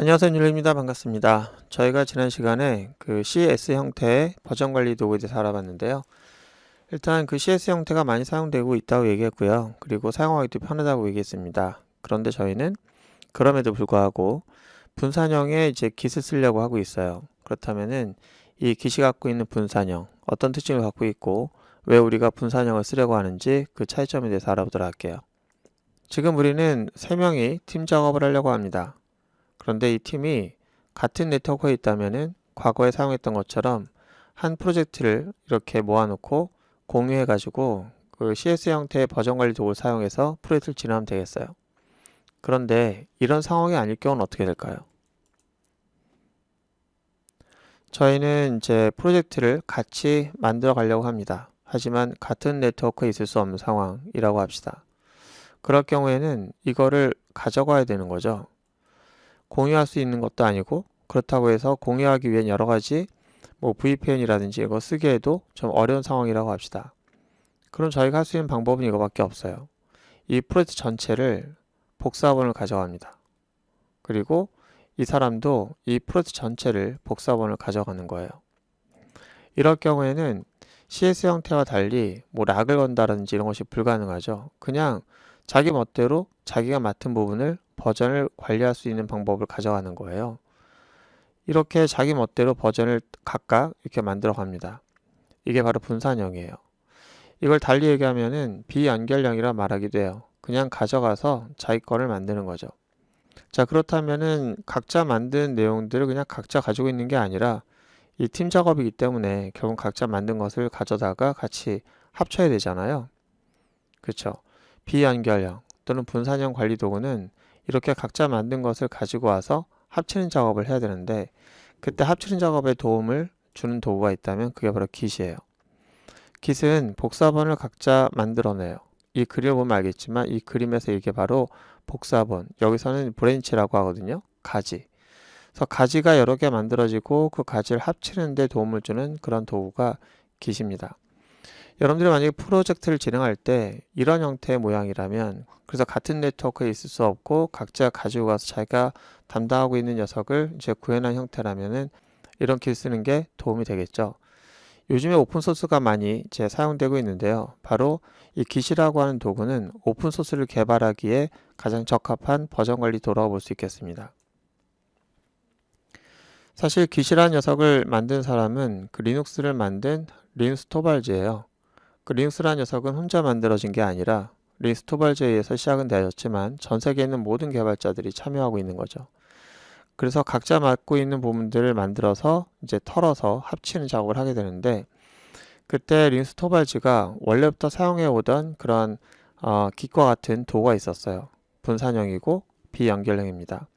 안녕하세요 율입니다. 반갑습니다. 저희가 지난 시간에 그 CS 형태의 버전 관리 도구에 대해서 알아봤는데요. 일단 그 CS 형태가 많이 사용되고 있다고 얘기했고요. 그리고 사용하기도 편하다고 얘기했습니다. 그런데 저희는 그럼에도 불구하고 분산형의 이제 깃을 쓰려고 하고 있어요. 그렇다면은 이 깃이 갖고 있는 분산형 어떤 특징을 갖고 있고 왜 우리가 분산형을 쓰려고 하는지 그 차이점에 대해서 알아보도록 할게요. 지금 우리는 세 명이 팀 작업을 하려고 합니다 그런데 이 팀이 같은 네트워크에 있다면은 과거에 사용했던 것처럼 한 프로젝트를 이렇게 모아놓고 공유해 가지고 그 CS 형태의 버전 관리 도구를 사용해서 프로젝트를 진행하면 되겠어요. 그런데 이런 상황이 아닐 경우는 어떻게 될까요? 저희는 이제 프로젝트를 같이 만들어 가려고 합니다. 하지만 같은 네트워크에 있을 수 없는 상황이라고 합시다. 그럴 경우에는 이거를 가져가야 되는 거죠. 공유할 수 있는 것도 아니고 그렇다고 해서 공유하기 위한 여러 가지 뭐 VPN이라든지 이거 쓰기에도 좀 어려운 상황이라고 합시다. 그럼 저희가 할 수 있는 방법은 이거밖에 없어요. 이 프로젝트 전체를 복사본을 가져갑니다. 그리고 이 사람도 이 프로젝트 전체를 복사본을 가져가는 거예요. 이럴 경우에는 CS 형태와 달리 뭐 락을 건다든지 이런 것이 불가능하죠. 그냥 자기 멋대로 자기가 맡은 부분을 버전을 관리할 수 있는 방법을 가져가는 거예요. 이렇게 자기 멋대로 버전을 각각 이렇게 만들어 갑니다. 이게 바로 분산형이에요. 이걸 달리 얘기하면은 비연결형이라 말하기도 해요. 그냥 가져가서 자기 거를 만드는 거죠. 자, 그렇다면은 각자 만든 내용들을 그냥 각자 가지고 있는 게 아니라 이 팀 작업이기 때문에 결국 각자 만든 것을 가져다가 같이 합쳐야 되잖아요. 그렇죠? 비연결형 또는 분산형 관리 도구는 이렇게 각자 만든 것을 가지고 와서 합치는 작업을 해야 되는데 그때 합치는 작업에 도움을 주는 도구가 있다면 그게 바로 깃이에요. 깃은 복사본을 각자 만들어내요. 이 그림을 보면 알겠지만 이 그림에서 이게 바로 복사본, 여기서는 브랜치라고 하거든요. 가지. 그래서 가지가 여러 개 만들어지고 그 가지를 합치는 데 도움을 주는 그런 도구가 깃입니다. 여러분들이 만약에 프로젝트를 진행할 때 이런 형태의 모양이라면 그래서 같은 네트워크에 있을 수 없고 각자 가지고 가서 자기가 담당하고 있는 녀석을 이제 구현한 형태라면은 이런 길 쓰는 게 도움이 되겠죠. 요즘에 오픈소스가 많이 이제 사용되고 있는데요. 바로 이 깃이라고 하는 도구는 오픈소스를 개발하기에 가장 적합한 버전 관리 도라고 볼수 있겠습니다. 사실 깃이라는 녀석을 만든 사람은 그 리눅스를 만든 리눅스 토발즈예요. 그 리눅스라는 녀석은 혼자 만들어진 게 아니라 리눅스 토발즈에 의해서 시작은 되었지만 전 세계에 있는 모든 개발자들이 참여하고 있는 거죠. 그래서 각자 맡고 있는 부분들을 만들어서 이제 털어서 합치는 작업을 하게 되는데 그때 리눅스 토발즈가 원래부터 사용해 오던 그런 어, 깃과 같은 도구가 있었어요. 분산형이고 비연결형입니다.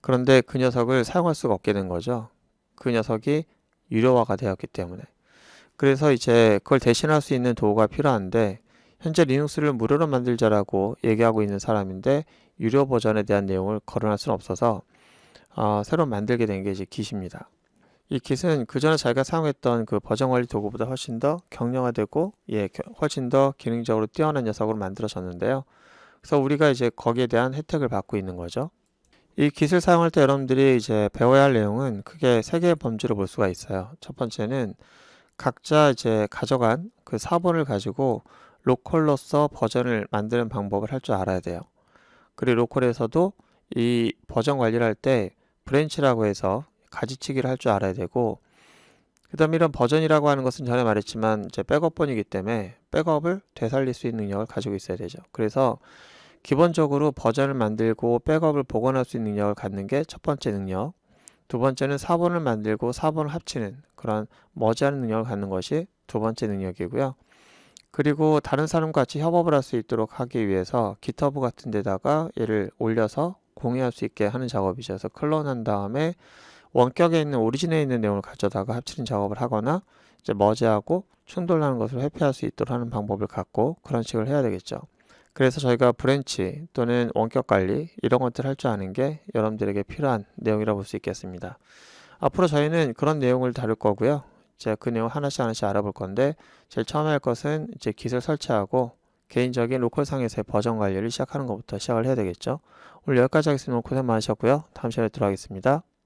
그런데 그 녀석을 사용할 수가 없게 된 거죠. 그 녀석이 유료화가 되었기 때문에. 그래서 이제 그걸 대신할 수 있는 도구가 필요한데 현재 리눅스를 무료로 만들자라고 얘기하고 있는 사람인데 유료 버전에 대한 내용을 거론할 수는 없어서 어, 새로 만들게 된 게 이제 깃입니다. 이 깃은 그 전에 자기가 사용했던 그 버전 관리 도구보다 훨씬 더 경량화되고 예, 훨씬 더 기능적으로 뛰어난 녀석으로 만들어졌는데요. 그래서 우리가 이제 거기에 대한 혜택을 받고 있는 거죠. 이 깃을 사용할 때 여러분들이 이제 배워야 할 내용은 크게 세 개의 범주로 볼 수가 있어요. 첫 번째는 각자 이제 가져간 그 사본을 가지고 로컬로서 버전을 만드는 방법을 할 줄 알아야 돼요. 그리고 로컬에서도 이 버전 관리를 할 때 브랜치라고 해서 가지치기를 할 줄 알아야 되고 그 다음에 이런 버전이라고 하는 것은 전에 말했지만 이제 백업본이기 때문에 백업을 되살릴 수 있는 능력을 가지고 있어야 되죠. 그래서 기본적으로 버전을 만들고 백업을 복원할 수 있는 능력을 갖는 게 첫 번째 능력. 두 번째는 사본을 만들고 사본을 합치는 그런 머지하는 능력을 갖는 것이 두 번째 능력이고요. 그리고 다른 사람과 같이 협업을 할 수 있도록 하기 위해서 기터브 같은 데다가 얘를 올려서 공유할 수 있게 하는 작업이죠. 그래서 클론한 다음에 원격에 있는 오리진에 있는 내용을 가져다가 합치는 작업을 하거나 이제 머지하고 충돌하는 것을 회피할 수 있도록 하는 방법을 갖고 그런 식으로 해야 되겠죠. 그래서 저희가 브랜치 또는 원격 관리 이런 것들 할 줄 아는 게 여러분들에게 필요한 내용이라고 볼수 있겠습니다. 앞으로 저희는 그런 내용을 다룰 거고요. 제가 그 내용 하나씩 하나씩 알아볼 건데 제일 처음 할 것은 이제 깃을 설치하고 개인적인 로컬상에서의 버전 관리를 시작하는 것부터 시작을 해야 되겠죠. 오늘 여기까지 하겠습니다. 고생 많으셨고요. 다음 시간에 뵙도록 하겠습니다.